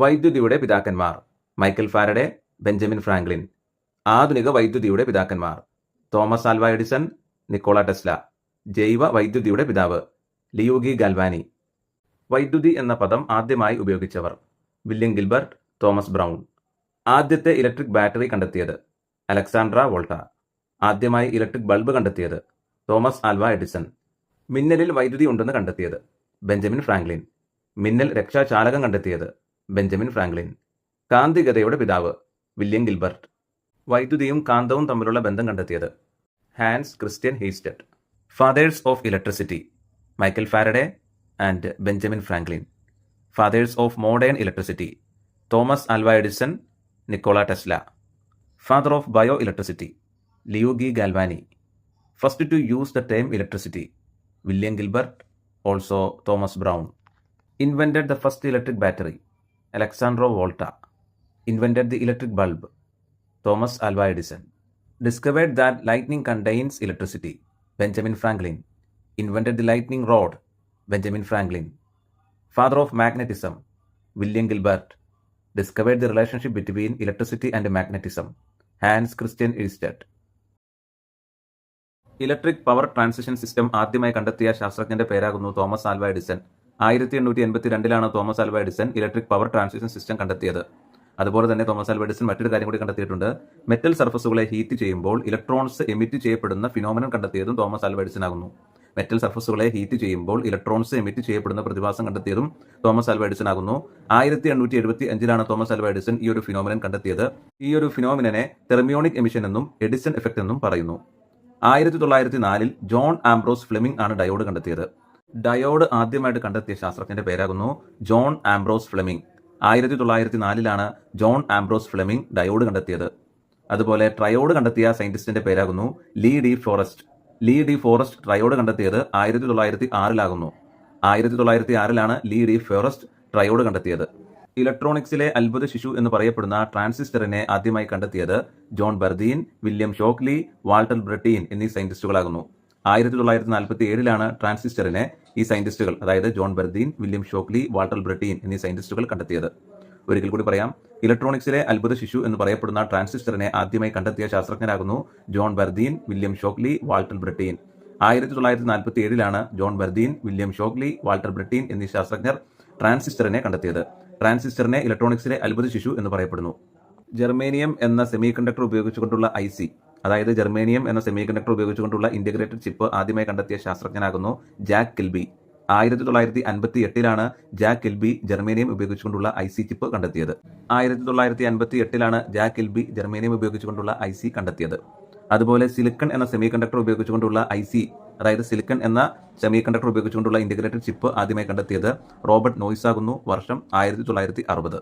വൈദ്യുതിയുടെ പിതാക്കന്മാർ. Michael Faraday Benjamin Franklin. ആധുനിക വൈദ്യുതിയുടെ പിതാക്കന്മാർ. Thomas Alva Edison Nikola Tesla. ജൈവ വൈദ്യുതിയുടെ പിതാവ് ലിയൂഗി ഗാൽവാനി. വൈദ്യുതി എന്ന പദം ആദ്യമായി ഉപയോഗിച്ചവർ വില്യം ഗിൽബർട്ട് തോമസ് ബ്രൗൺ. ആദ്യത്തെ ഇലക്ട്രിക് ബാറ്ററി കണ്ടെത്തിയത് അലക്സാണ്ട്ര വോൾട്ട. ആദ്യമായി ഇലക്ട്രിക് ബൾബ് കണ്ടെത്തിയത് തോമസ് ആൽവ എഡിസൺ. മിന്നലിൽ വൈദ്യുതി ഉണ്ടെന്ന് കണ്ടെത്തിയത് ബെഞ്ചമിൻ ഫ്രാങ്ക്ലിൻ. മിന്നൽ രക്ഷാചാലകം കണ്ടെത്തിയത് ബെഞ്ചമിൻ ഫ്രാങ്ക്ലിൻ കാന്തികതയുടെ പിതാവ് വില്യം ഗിൽബർട്ട് വൈദ്യുതിയും കാന്തവും തമ്മിലുള്ള ബന്ധം കണ്ടെത്തിയത് Hans Christian Oersted. Fathers of electricity Michael Faraday and Benjamin Franklin fathers of modern electricity Thomas Alva Edison Nikola Tesla father of bio electricity Luigi Galvani first to use the term electricity William Gilbert also Thomas Browne invented the first electric battery Alessandro Volta invented the electric bulb Thomas Alva Edison. Discovered that lightning contains electricity Benjamin Franklin invented the lightning rod Benjamin Franklin father of magnetism William Gilbert discovered the relationship between electricity and magnetism Hans Christian Oersted electric power transition system ആദ്യമായി കണ്ടെത്തിയ ശാസ്ത്രജ്ഞന്റെ പേരാകുന്നു Thomas Alva Edison. ആയിരത്തി എണ്ണൂറ്റി എൺപത്തി രണ്ടിലാണ് Thomas Alva Edison electric power transmission system കണ്ടെത്തിയത്. അതുപോലെ തന്നെ തോമസ് ആൽവ എഡിസൺ മറ്റൊരു കാര്യം കൂടി കണ്ടെത്തിയിട്ടുണ്ട്. മെറ്റൽ സർഫസുകളെ ഹീറ്റ് ചെയ്യുമ്പോൾ ഇലക്ട്രോൺസ് എമിറ്റ് ചെയ്യപ്പെടുന്ന ഫിനോമിനൻ കണ്ടെത്തിയതും തോമസ് ആൽവ എഡിസൺ ആകുന്നു. മെറ്റൽ സർഫസുകളെ ഹീറ്റ് ചെയ്യുമ്പോൾ ഇലക്ട്രോൺസ് എമിറ്റ് ചെയ്യപ്പെടുന്ന പ്രതിഭാസം കണ്ടെത്തിയതും തോമസ് ആൽവ എഡിസൺ ആകുന്നു. ആയിരത്തി എണ്ണൂറ്റി എഴുപത്തി അഞ്ചിലാണ് തോമസ് ആൽവ എഡിസൺ ഈ ഒരു ഫിനോമിനൻ കണ്ടെത്തിയത്. ഈ ഒരു ഫിനോമിനെ തെർമിയോണിക് എമിഷൻ എന്നും എഡിസൺ എഫക്റ്റ് എന്നും പറയുന്നു. ആയിരത്തി തൊള്ളായിരത്തി നാലിൽ ജോൺ ആംബ്രോസ് ഫ്ലെമിംഗ് ആണ് ഡയോഡ് കണ്ടെത്തിയത്. ഡയോഡ് ആദ്യമായിട്ട് കണ്ടെത്തിയ ശാസ്ത്രജ്ഞന്റെ പേരാകുന്നു ജോൺ ആംബ്രോസ് ഫ്ലെമിംഗ്. ആയിരത്തി തൊള്ളായിരത്തി നാലിലാണ് ജോൺ ആംബ്രോസ് ഫ്ലെമിംഗ് ഡയോഡ് കണ്ടെത്തിയത്. അതുപോലെ ട്രയോഡ് കണ്ടെത്തിയ സയന്റിസ്റ്റിന്റെ പേരാകുന്നു Lee De Forest. Lee De Forest triode കണ്ടെത്തിയത് ആയിരത്തി തൊള്ളായിരത്തി ആറിലാകുന്നു ആയിരത്തി തൊള്ളായിരത്തി ആറിലാണ് ലീ ഡി ഫോറസ്റ്റ് ട്രയോഡ് കണ്ടെത്തിയത്. ഇലക്ട്രോണിക്സിലെ അത്ഭുത ശിശു എന്ന് പറയപ്പെടുന്ന ട്രാൻസിസ്റ്ററിനെ ആദ്യമായി കണ്ടെത്തിയത് John Bardeen William Shockley Walter Brattain എന്നീ സയന്റിസ്റ്റുകളാകുന്നു. ആയിരത്തി തൊള്ളായിരത്തി നാൽപ്പത്തി ഏഴിലാണ് ട്രാൻസിസ്റ്ററിനെ ഈ സയന്റിസ്റ്റുകൾ അതായത് John Bardeen William Shockley Walter Brattain എന്നീ സയന്റിസ്റ്റുകൾ കണ്ടെത്തിയത്. ഒരിക്കൽ കൂടി പറയാം ഇലക്ട്രോണിക്സിലെ അത്ഭുത ശിശു എന്ന് പറയപ്പെടുന്ന ട്രാൻസിസ്റ്ററിനെ ആദ്യമായി കണ്ടെത്തിയ ശാസ്ത്രജ്ഞരാകുന്നു John Bardeen William Shockley Walter Brattain. ആയിരത്തി തൊള്ളായിരത്തി നാൽപ്പത്തി ഏഴിലാണ് John Bardeen William Shockley Walter Brattain എന്നീ ശാസ്ത്രജ്ഞർ ട്രാൻസിസ്റ്ററിനെ കണ്ടെത്തിയത്. ട്രാൻസിസ്റ്ററിനെ ഇലക്ട്രോണിക്സിലെ അത്ഭുത ശിശു എന്ന് പറയപ്പെടുന്നു. ജർമേനിയം എന്ന സെമി കണ്ടക്ടർ ഉപയോഗിച്ചുകൊണ്ടുള്ള ഐ അതായത് ജർമേനിയം എന്ന സെമി കണ്ടക്ടർ ഉപയോഗിച്ചുകൊണ്ടുള്ള ഇന്റഗ്രേറ്റഡ് ചിപ്പ് ആദ്യമായി കണ്ടെത്തിയ ശാസ്ത്രജ്ഞനാകുന്നു ജാക്ക് കിൽബി ആയിരത്തി തൊള്ളായിരത്തി അൻപത്തി എട്ടിലാണ് ജാക്ക് കിൽബി ജർമേനിയം ഉപയോഗിച്ചുകൊണ്ടുള്ള ഐ സി ചിപ്പ് കണ്ടെത്തിയത്. ആയിരത്തി തൊള്ളായിരത്തി അൻപത്തി എട്ടിലാണ് ജാക്ക് കിൽബി ജർമേനിയം ഉപയോഗിച്ചുകൊണ്ടുള്ള ഐ സി കണ്ടെത്തിയത്. അതുപോലെ സിലിക്കൺ എന്ന സെമി കണ്ടക്ടർ ഉപയോഗിച്ചുകൊണ്ടുള്ള ഐ സി അതായത് സിലിക്കൺ എന്ന സെമി കണ്ടക്ടർ ഉപയോഗിച്ചുകൊണ്ടുള്ള ഇന്റഗ്രേറ്റഡ് ചിപ്പ് ആദ്യമായി കണ്ടെത്തിയത് റോബർട്ട് നോയ്സ് ആകുന്നു വർഷം ആയിരത്തി തൊള്ളായിരത്തി അറുപത്